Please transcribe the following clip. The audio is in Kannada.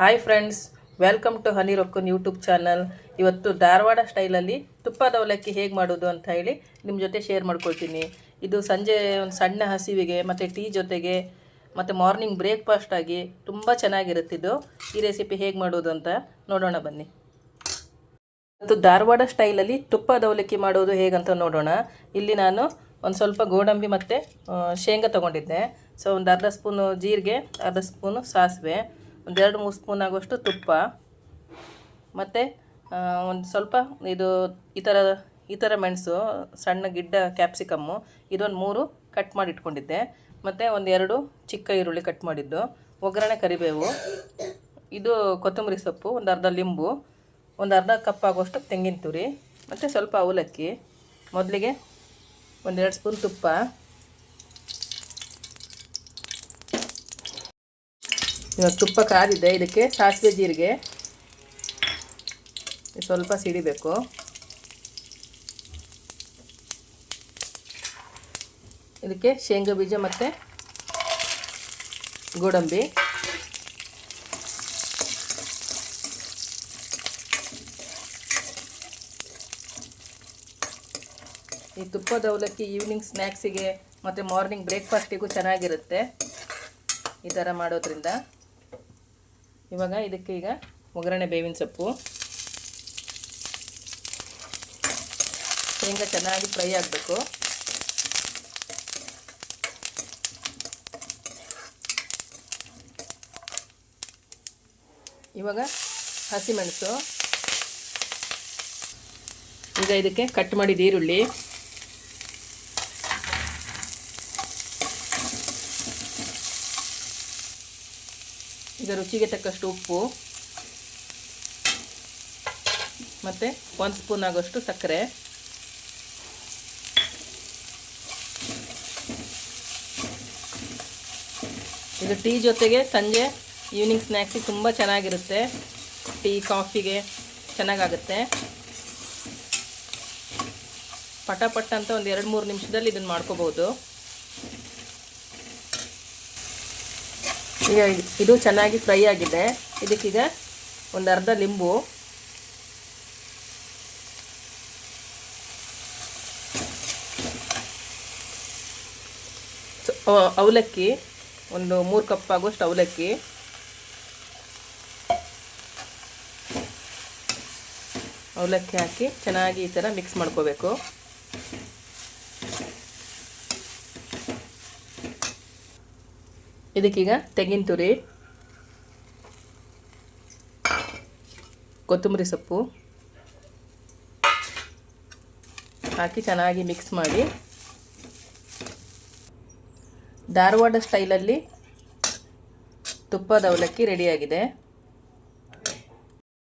Hi friends welcome to Hani Rokkan YouTube channel ಇವತ್ತು ಧಾರವಾಡ ಸ್ಟೈಲಲ್ಲಿ ತುಪ್ಪದ ಅವಲಕ್ಕಿ ಹೇಗೆ ಮಾಡೋದು ಅಂತ ಹೇಳಿ ನಿಮ್ಮ ಜೊತೆ ಶೇರ್ ಮಾಡ್ಕೊಳ್ತೀನಿ. ಇದು ಸಂಜೆ ಒಂದು ಸಣ್ಣ ಹಸಿವಿಗೆ ಮತ್ತು ಟೀ ಜೊತೆಗೆ ಮತ್ತು ಮಾರ್ನಿಂಗ್ ಬ್ರೇಕ್ಫಾಸ್ಟ್ ಆಗಿ ತುಂಬ ಚೆನ್ನಾಗಿರುತ್ತಿದ್ದು ಈ ರೆಸಿಪಿ ಹೇಗೆ ಮಾಡೋದು ಅಂತ ನೋಡೋಣ ಬನ್ನಿ. ಮತ್ತು ಧಾರವಾಡ ಸ್ಟೈಲಲ್ಲಿ ತುಪ್ಪದ ಅವಲಕ್ಕಿ ಮಾಡೋದು ಹೇಗಂತ ನೋಡೋಣ. ಇಲ್ಲಿ ನಾನು ಒಂದು ಸ್ವಲ್ಪ ಗೋಡಂಬಿ ಮತ್ತು ಶೇಂಗಾ ತೊಗೊಂಡಿದ್ದೆ. ಸೊ ಒಂದು ಅರ್ಧ ಸ್ಪೂನು ಜೀರಿಗೆ, ಅರ್ಧ ಸ್ಪೂನು ಸಾಸಿವೆ. ಒಂದೆರಡು ಮೂರು ಸ್ಪೂನ್ ಆಗುವಷ್ಟು ತುಪ್ಪ. ಮತ್ತು ಒಂದು ಸ್ವಲ್ಪ ಇದು ಈ ಥರ ಈ ಥರ ಮೆಣಸು, ಸಣ್ಣ ಗಿಡ್ಡ ಕ್ಯಾಪ್ಸಿಕಮ್ಮು, ಇದೊಂದು ಮೂರು ಕಟ್ ಮಾಡಿ ಇಟ್ಕೊಂಡಿದ್ದೆ. ಮತ್ತು ಒಂದೆರಡು ಚಿಕ್ಕ ಈರುಳ್ಳಿ ಕಟ್ ಮಾಡಿದ್ದು. ಒಗ್ಗರಣೆ ಕರಿಬೇವು, ಇದು ಕೊತ್ತಂಬರಿ ಸೊಪ್ಪು, ಒಂದು ಅರ್ಧ ಲಿಂಬು, ಒಂದು ಅರ್ಧ ಕಪ್ ಆಗುವಷ್ಟು ತೆಂಗಿನ ತುರಿ, ಮತ್ತು ಸ್ವಲ್ಪ ಅವಲಕ್ಕಿ, ಮೊದಲಿಗೆ ಒಂದೆರಡು ಸ್ಪೂನ್ ತುಪ್ಪ. ಇವಾಗ ತುಪ್ಪ ಕಾದಿದೆ, ಇದಕ್ಕೆ ಸಾಸಿವೆ ಜೀರಿಗೆ. ಸ್ವಲ್ಪ ಸಿಡಿಬೇಕು. ಇದಕ್ಕೆ ಶೇಂಗಾ ಬೀಜ ಮತ್ತು ಗೋಡಂಬಿ. ಈ ತುಪ್ಪದ ಅವಲಕ್ಕಿ ಈವ್ನಿಂಗ್ ಸ್ನ್ಯಾಕ್ಸಿಗೆ ಮತ್ತು ಮಾರ್ನಿಂಗ್ ಬ್ರೇಕ್ಫಾಸ್ಟಿಗೂ ಚೆನ್ನಾಗಿರುತ್ತೆ. ಈ ಥರ ಮಾಡೋದ್ರಿಂದ. ಇವಾಗ ಇದಕ್ಕೆ ಈಗ ಒಗ್ಗರಣೆ ಬೇವಿನ ಸೊಪ್ಪು. ಶೇಂಗಾ ಚೆನ್ನಾಗಿ ಫ್ರೈ ಆಗಬೇಕು. ಇವಾಗ ಹಸಿಮೆಣಸು. ಈಗ ಇದಕ್ಕೆ ಕಟ್ ಮಾಡಿದ ಈರುಳ್ಳಿ. ಈಗ ರುಚಿಗೆ ತಕ್ಕಷ್ಟು ಉಪ್ಪು. ಮತ್ತು ಒಂದು ಸ್ಪೂನ್ ಆಗೋಷ್ಟು ಸಕ್ಕರೆ. ಇದು ಟೀ ಜೊತೆಗೆ ಸಂಜೆ ಈವ್ನಿಂಗ್ ಸ್ನ್ಯಾಕ್ಸಿಗೆ ತುಂಬ ಚೆನ್ನಾಗಿರುತ್ತೆ. ಟೀ, ಕಾಫಿಗೆ ಚೆನ್ನಾಗಾಗುತ್ತೆ. ಪಟ ಪಟ ಅಂತ ಒಂದು ಎರಡು ಮೂರು ನಿಮಿಷದಲ್ಲಿ ಇದನ್ನು ಮಾಡ್ಕೋಬೋದು ಈಗ ಇದು ಚೆನ್ನಾಗಿ ಫ್ರೈ ಆಗಿದೆ. ಇದಕ್ಕೀಗ ಒಂದು ಅರ್ಧ ಲಿಂಬು. ಅವಲಕ್ಕಿ. ಒಂದು ಮೂರು ಕಪ್ ಆಗುವಷ್ಟು ಅವಲಕ್ಕಿ. ಅವಲಕ್ಕಿ ಹಾಕಿ ಚೆನ್ನಾಗಿ ಈ ಥರ ಮಿಕ್ಸ್ ಮಾಡ್ಕೋಬೇಕು. ಇದಕ್ಕೀಗ ತೆಂಗಿನ ತುರಿ ಕೊತ್ತಂಬರಿ ಸೊಪ್ಪು ಹಾಕಿ ಚೆನ್ನಾಗಿ ಮಿಕ್ಸ್ ಮಾಡಿ. ಧಾರವಾಡ ಸ್ಟೈಲಲ್ಲಿ ತುಪ್ಪದ ಅವಲಕ್ಕಿ ರೆಡಿಯಾಗಿದೆ